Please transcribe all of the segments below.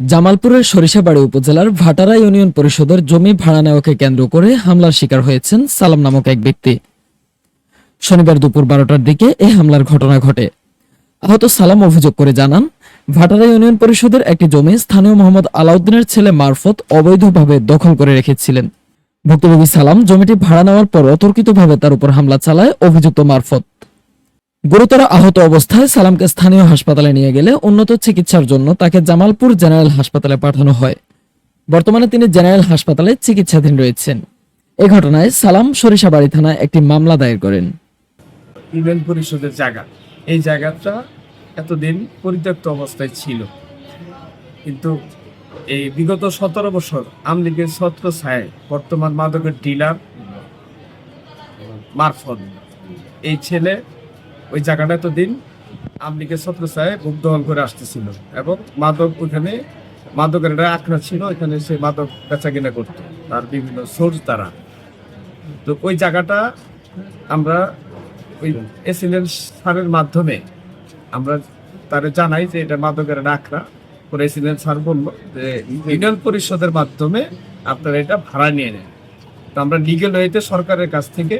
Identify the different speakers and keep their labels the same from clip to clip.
Speaker 1: জামালপুরের সরিষাবাড়ি উপজেলার ভাটারা ইউনিয়ন পরিষদের জমি ভাড়া নেওয়াকে কেন্দ্র করে হামলার শিকার হয়েছেন সালাম নামক এক ব্যক্তি। শনিবার দুপুর বারোটার দিকে এই হামলার ঘটনা ঘটে। আহত সালাম অভিযোগ করে জানান, ভাটারা ইউনিয়ন পরিষদের একটি জমি স্থানীয় মোহাম্মদ আলাউদ্দিনের ছেলে মারফত অবৈধভাবে দখল করে রেখেছিলেন। ভুক্তভোগী সালাম জমিটি ভাড়া নেওয়ার পর অতর্কিতভাবে তার উপর হামলা চালায় অভিযুক্ত মারফত। গুরুতর আহত অবস্থায় সালামকে স্থানীয় হাসপাতালে নিয়ে গেলে উন্নত চিকিৎসার জন্য তাকে জামালপুর জেনারেল হাসপাতালে পাঠানো হয়। বর্তমানে তিনি জেনারেল হাসপাতালে চিকিৎসাধীন রয়েছেন। এ ঘটনায় সালাম সরিষাবাড়ি থানায় একটি মামলা দায়ের করেন।
Speaker 2: ইউনিয়ন পরিষদের জায়গা। এই জায়গাটা এতদিন পরিত্যক্ত অবস্থায় ছিল। কিন্তু এই বিগত সতেরো বছর আমলিগের ছত্র ছায় বর্তমান মাদকের ডিলার মারফত। এই ছেলে ওই জায়গাটা এতদিন আমলিগের ছত্র ছায় বুক দখল করে আসতেছিল এবং মাদক ওখানে মাদকের একটা আখড়া ছিল ওখানে সে মাদক বেচা কিনা করতো, তার বিভিন্ন সোর্স দ্বারা। তো ওই জায়গাটা আমরা ওই এসিলেন্স সারের মাধ্যমে আমরা তারে জানাই যে এটা মাদকের আখড়া। পরে স্যার বলল যে ইউনিয়ন পরিষদের মাধ্যমে আপনারা এটা ভাড়া নিয়ে নেন। তো আমরা লিগেল ওয়েতে সরকারের কাছ থেকে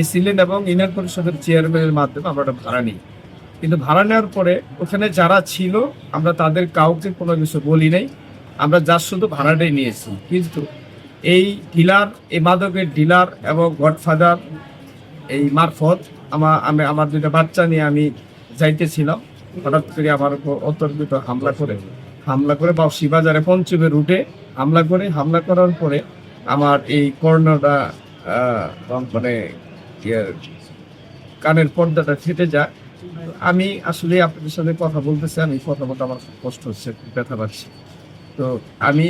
Speaker 2: এসিলেন এবং ইউনিয়ন পরিষদের চেয়ারম্যানের মাধ্যমে আমরা ওটা ভাড়া নিই। কিন্তু ভাড়া নেওয়ার পরে ওখানে যারা ছিল, আমরা তাদের কাউকে কোনো কিছু বলি নাই। আমরা যার শুধু ভাড়াটাই নিয়েছি। কিন্তু এই ডিলার এই মাদকের ডিলার এবং গডফাদার এই মারফত আমার আমি, আমার দুটো বাচ্চা নিয়ে আমি যাইতেছিলাম। হঠাৎ করে আমার উপর অতর্কিত হামলা করে হামলা করে বা শিবাজারে পঞ্চমের রুটে হামলা করে। হামলা করার পরে আমার এই কর্ণটা মানে কানের পর্দাটা ফেটে যায় আমি আসলে আপনাদের সাথে কথা বলতেছি, আমি কথা বলতে আমার কষ্ট হচ্ছে ব্যথা পাচ্ছি। তো আমি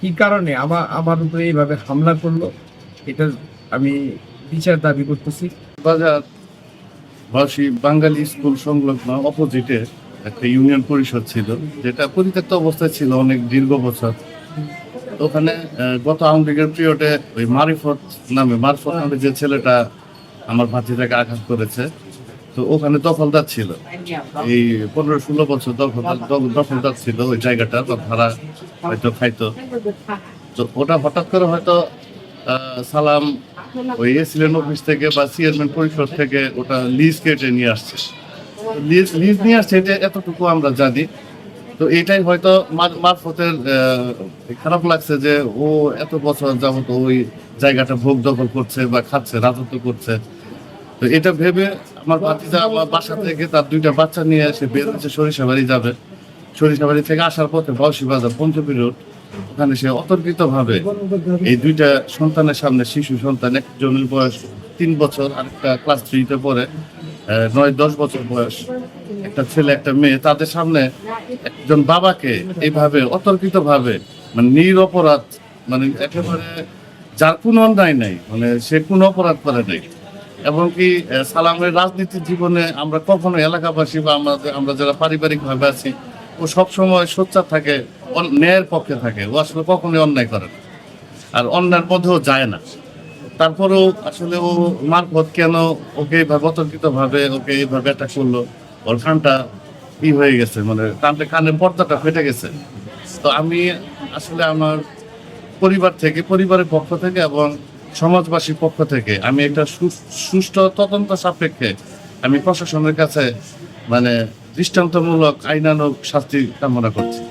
Speaker 2: কি কারণে আমার আমার উপরে এইভাবে হামলা করল, এটা আমি বিচার দাবি করতেছি।
Speaker 3: বাজার বাসী বাঙালি স্কুল সংলগ্ন অপোজিটে একটা ইউনিয়ন পরিষদ ছিল, যেটা পরিত্যক্ত অবস্থায় ছিল অনেক দীর্ঘ বছর। ওখানে গত আওয়ামী লীগের পিরিয়ডে ওই মারিফত নামে, মারফত নামে যে ছেলেটা আমার ভাতিটাকে আঘাত করেছে। তো ওখানে দখলদার ছিল। এই পনেরো ষোলো বছর দখলদার দখ- দখলদার ছিল ওই জায়গাটা বা ভাড়া হয়তো খাইতো। তো ওটা হঠাৎ করে হয়তো সালাম ওই এসিলেন অফিস থেকে বা চেয়ারম্যান পরিষদ থেকে ওটা লিজ কেটে নিয়ে আসছে। লিজ লিজ নিয়ে আসছে এটা এতটুকু আমরা জানি। তো এটাই হয়তো মার- মারফতের খারাপ লাগছে যে ও এত বছর যাবত ওই জায়গাটা ভোগ দখল করছে বা খাচ্ছে রাজত্ব করছে। তো এটা ভেবে আমার ভাতিজা আমার বাসা থেকে তার দুইটা বাচ্চা নিয়ে এসে বের হচ্ছে সরিষাবাড়ি যাবে। সরিষাবাড়ি থেকে আসার পথে বয়সী বাজার পঞ্চমী রোড, ওখানে সে অতর্কিত ভাবে এই দুইটা সন্তানের সামনে শিশু সন্তান, একজনের বয়স তিন বছর, আরেকটা ক্লাস থ্রিতে পড়ে নয়, দশ বছর বয়স। একটা ছেলে, একটা মেয়ে, তাদের সামনে একজন বাবাকে এইভাবে অতর্কিত ভাবে মানে নিরপরাধ মানে একেবারে যার কোনো অন্যায় নাই মানে সে কোনো অপরাধ করে নাই। এবং কি সালামের রাজনীতির জীবনে আমরা কখনো এলাকাবাসী বা আমাদের আমরা যারা পারিবারিক ভাবে আছি, ও সবসময় সোচ্চার থাকে ন্যায়ের পক্ষে থাকে। ও আসলে কখনোই অন্যায় করে না। আর অন্যায়ের মধ্যেও যায় না। তারপরেও আসলে ও মারফত কেন ওকে এইভাবে অতর্কিত ভাবে ওকে এইভাবে অ্যাটাক করল? ওর কানটা ই হয়ে গেছে মানে কানটা, কানের পর্দাটা ফেটে গেছে। তো আমি আসলে আমার পরিবার থেকে, পরিবারের পক্ষ থেকে এবং সমাজবাসীর পক্ষ থেকে আমি একটা সুষ্ঠু তদন্ত সাপেক্ষে আমি প্রশাসনের কাছে মানে দৃষ্টান্তমূলক আইনানুক শাস্তি কামনা করছি।